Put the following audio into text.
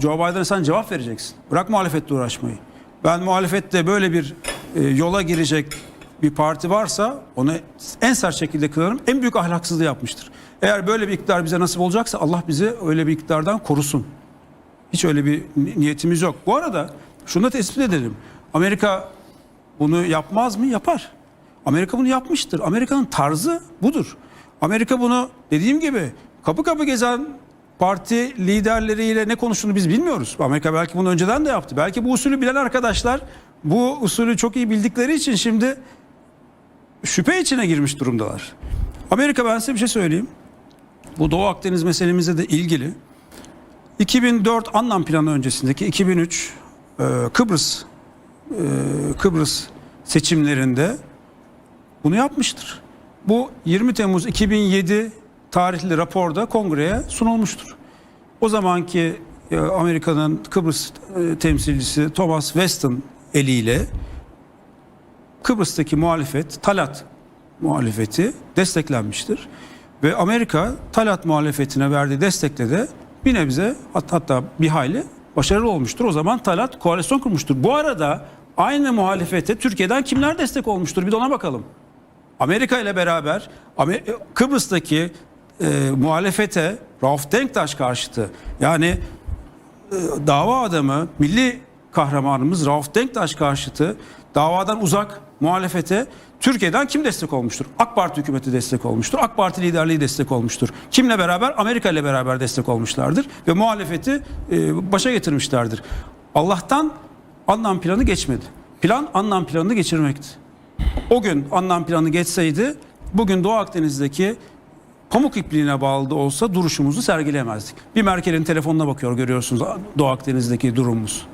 Joe Biden'a sen cevap vereceksin. Bırak muhalefetle uğraşmayı. Ben muhalefette böyle bir e, yola girecek bir parti varsa onu en sert şekilde kınarım. En büyük ahlaksızlığı yapmıştır. Eğer böyle bir iktidar bize nasip olacaksa Allah bizi öyle bir iktidardan korusun. Hiç öyle bir ni- niyetimiz yok. Bu arada şunu da tespit edelim. Amerika bunu yapmaz mı? Yapar. Amerika bunu yapmıştır. Amerika'nın tarzı budur. Amerika bunu dediğim gibi kapı kapı gezen parti liderleriyle ne konuştuğunu biz bilmiyoruz. Amerika belki bunu önceden de yaptı. Belki bu usulü bilen arkadaşlar bu usulü çok iyi bildikleri için şimdi şüphe içine girmiş durumdalar. Amerika ben size bir şey söyleyeyim. Bu Doğu Akdeniz meselemizle de ilgili 2004 Anlam planı öncesindeki 2003 e, Kıbrıs e, Kıbrıs seçimlerinde bunu yapmıştır. Bu 20 Temmuz 2007 tarihli raporda kongreye sunulmuştur. O zamanki e, Amerika'nın Kıbrıs e, temsilcisi Thomas Weston eliyle Kıbrıs'taki muhalefet Talat muhalefeti desteklenmiştir. Ve Amerika Talat muhalefetine verdiği destekle de bir nebze hat- hatta bir hayli başarılı olmuştur. O zaman Talat koalisyon kurmuştur. Bu arada aynı muhalefete Türkiye'den kimler destek olmuştur bir de ona bakalım. Amerika ile beraber Kıbrıs'taki e, muhalefete Rauf Denktaş karşıtı yani e, dava adamı milli kahramanımız Rauf Denktaş karşıtı davadan uzak muhalefete Türkiye'den kim destek olmuştur? AK Parti hükümeti destek olmuştur. AK Parti liderliği destek olmuştur. Kimle beraber? Amerika ile beraber destek olmuşlardır. Ve muhalefeti e, başa getirmişlerdir. Allah'tan anlam planı geçmedi. Plan anlam planını geçirmekti. O gün anlam planı geçseydi bugün Doğu Akdeniz'deki pamuk ipliğine bağlı olsa duruşumuzu sergileyemezdik. Bir Merkel'in telefonuna bakıyor görüyorsunuz Doğu Akdeniz'deki durumumuz.